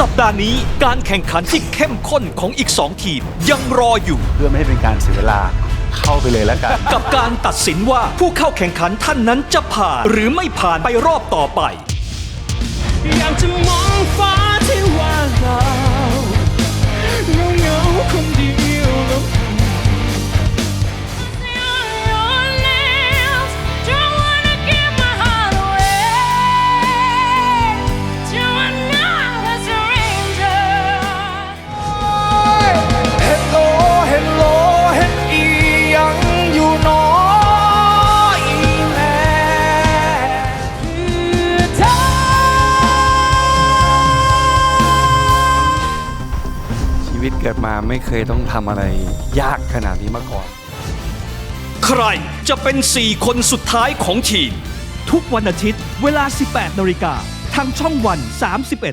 สัปดาห์นี้การแข่งขันที่เข้มข้นของอีก 2 ทีมยังรออยู่ เพื่อไม่ให้เป็นการเสียเวลาเข้าไปเลยแล้วกัน กับการตัดสินว่าผู้เข้าแข่งขันท่านนั้นจะผ่านหรือไม่ผ่านไปรอบต่อไปอยากจะมอง วิตเกิดมาไม่เคยต้องทำอะไรยากขนาดนี้มาก่อน ใครจะเป็น 4 คนสุดท้ายของทีม ทุกวันอาทิตย์เวลา 18นาฬิกาทางช่องวัน 31